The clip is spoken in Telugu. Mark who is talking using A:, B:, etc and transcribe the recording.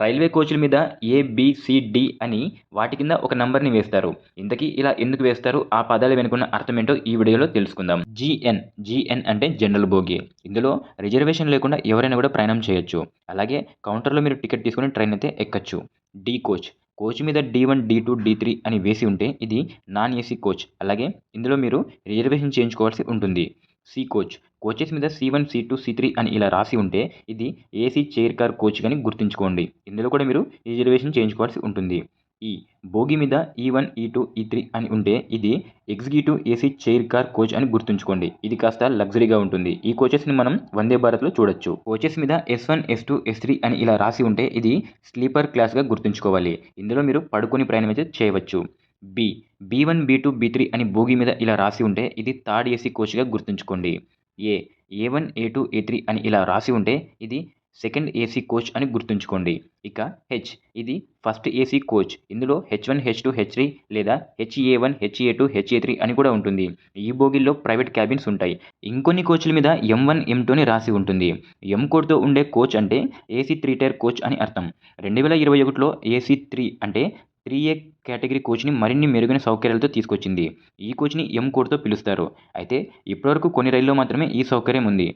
A: రైల్వే కోచ్ల మీద ఏబిసిడి అని వాటి కింద ఒక నంబర్ని వేస్తారు. ఇంతకీ ఇలా ఎందుకు వేస్తారు? ఆ పదాలు వెనుకున్న అర్థం ఏంటో ఈ వీడియోలో తెలుసుకుందాం. జిఎన్ జిఎన్ అంటే జనరల్ బోగి. ఇందులో రిజర్వేషన్ లేకుండా ఎవరైనా కూడా ప్రయాణం చేయొచ్చు. అలాగే కౌంటర్లో మీరు టికెట్ తీసుకుని ట్రైన్ అయితే ఎక్కచ్చు. D coach. కోచ్ మీద D one D two D three అని వేసి ఉంటే ఇది నాన్ ఏసీ కోచ్. అలాగే ఇందులో మీరు రిజర్వేషన్ చేయించుకోవాల్సి ఉంటుంది. C coach. కోచెస్ మీద C one C two C three అని ఇలా రాసి ఉంటే ఇది ఏసీ చైర్ కార్ కోచ్ అని గుర్తుంచుకోండి. ఇందులో కూడా మీరు రిజర్వేషన్ చేయించుకోవాల్సి ఉంటుంది. ఈ బోగి మీద ఈ వన్ ఈ టూ ఈ త్రీ అని ఉంటే ఇది executive AC chair car coach అని గుర్తుంచుకోండి. ఇది కాస్త లగ్జరీగా ఉంటుంది. ఈ కోచెస్ని మనం వందే భారత్లో చూడొచ్చు. కోచెస్ మీద S one S two S three అని ఇలా రాసి ఉంటే ఇది స్లీపర్ క్లాస్గా గుర్తుంచుకోవాలి. ఇందులో మీరు పడుకొని ప్రయాణం అయితే చేయవచ్చు. B B one B two B three అని బోగి మీద ఇలా రాసి ఉంటే ఇది థర్డ్ ఏసీ కోచ్గా గుర్తుంచుకోండి. A A one A two A three అని ఇలా రాసి ఉంటే ఇది సెకండ్ ఏసీ కోచ్ అని గుర్తుంచుకోండి. ఇక హెచ్ ఇది ఫస్ట్ ఏసీ కోచ్ ఇందులో H one H two H three లేదా HA one HA two HA three అని కూడా ఉంటుంది. ఈ బోగిల్లో ప్రైవేట్ క్యాబిన్స్ ఉంటాయి. ఇంకొన్ని కోచ్ల మీద ఎం వన్ ఎం టూని రాసి ఉంటుంది. ఎం కోడ్తో ఉండే కోచ్ అంటే ఏసీ త్రీ టైర్ కోచ్ అని అర్థం. రెండు వేల ఇరవై ఒకటిలో ఏసీ త్రీ అంటే త్రీ ఏ కేటగిరీ కోచ్ని మరిన్ని మెరుగైన సౌకర్యాలతో తీసుకొచ్చింది. ఈ కోచ్ని ఎం కోడ్తో పిలుస్తారు. అయితే ఇప్పటివరకు కొన్ని రైల్లో మాత్రమే ఈ సౌకర్యం ఉంది.